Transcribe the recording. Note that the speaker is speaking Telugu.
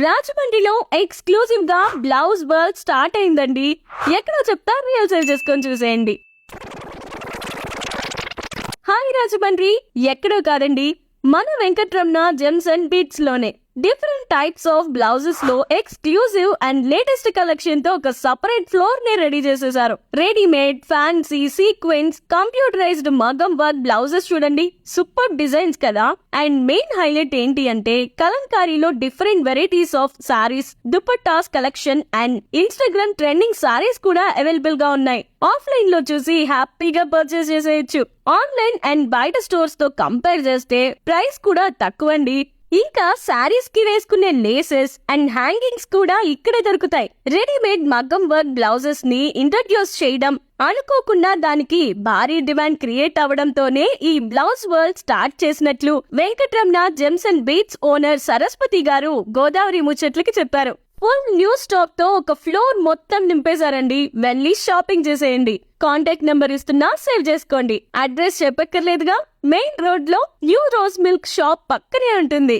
రాజమండ్రిలో ఎక్స్క్లూజివ్గా బ్లౌజ్ వర్క్ స్టార్ట్ అయిందండి. ఎక్కడో చెప్తా రిహర్సల్ చేసుకొని చూసేయండి. హాయ్ రాజమండ్రి ఎక్కడో కాదండి. మన వెంకట్రమణ జెమ్స్ అండ్ బీట్స్లోనే. డిఫరెంట్ టైప్స్ ఆఫ్ బ్లౌజెస్లో ఎక్స్క్లూజివ్ అండ్ లేటెస్ట్ కలెక్షన్తో ఒక సపరేట్ ఫ్లోర్ని రెడీ చేసేసారు. Readymade fancy sequence computerised మగం work blouses చూడండి. సూపర్ డిజైన్స్ కదా. అండ్ మెయిన్ హైలైట్ ఏంటి అంటే కలంకారీలో different varieties of saris dupattas collection and Instagram trending saris కూడా అవైలబుల్గా ఉన్నాయి. ఆఫ్లైన్లో చూసి హ్యాపీగా పర్చేస్ చేసేయచ్చు. ఆన్లైన్ అండ్ బయట స్టోర్స్తో కంపేర్ చేస్తే ప్రైస్ కూడా తక్కువండి. ఇంకా శారీస్కి వేసుకునే లేసెస్ అండ్ హ్యాంగింగ్స్ కూడా ఇక్కడే దొరుకుతాయి. రెడీమేడ్ మగ్గం వర్క్ బ్లౌజెస్ని ఇంట్రడ్యూస్ చేయడం అనుకోకుండా దానికి భారీ డిమాండ్ క్రియేట్ అవడంతోనే ఈ బ్లౌజ్ వరల్డ్ స్టార్ట్ చేసినట్లు Venkataramana gems and beats owner Saraswati garu Godavari ముచ్చట్లకి చెప్పారు. ఫుల్ న్యూ స్టాక్తో ఒక ఫ్లోర్ మొత్తం నింపేశారండి. వెళ్ళి షాపింగ్ చేసేయండి. కాంటాక్ట్ నెంబర్ ఇస్తున్నా సేవ్ చేసుకోండి. అడ్రస్ చెప్పక్కర్లేదుగా. మెయిన్ రోడ్లో న్యూ రోజ్ మిల్క్ షాప్ పక్కనే ఉంటుంది.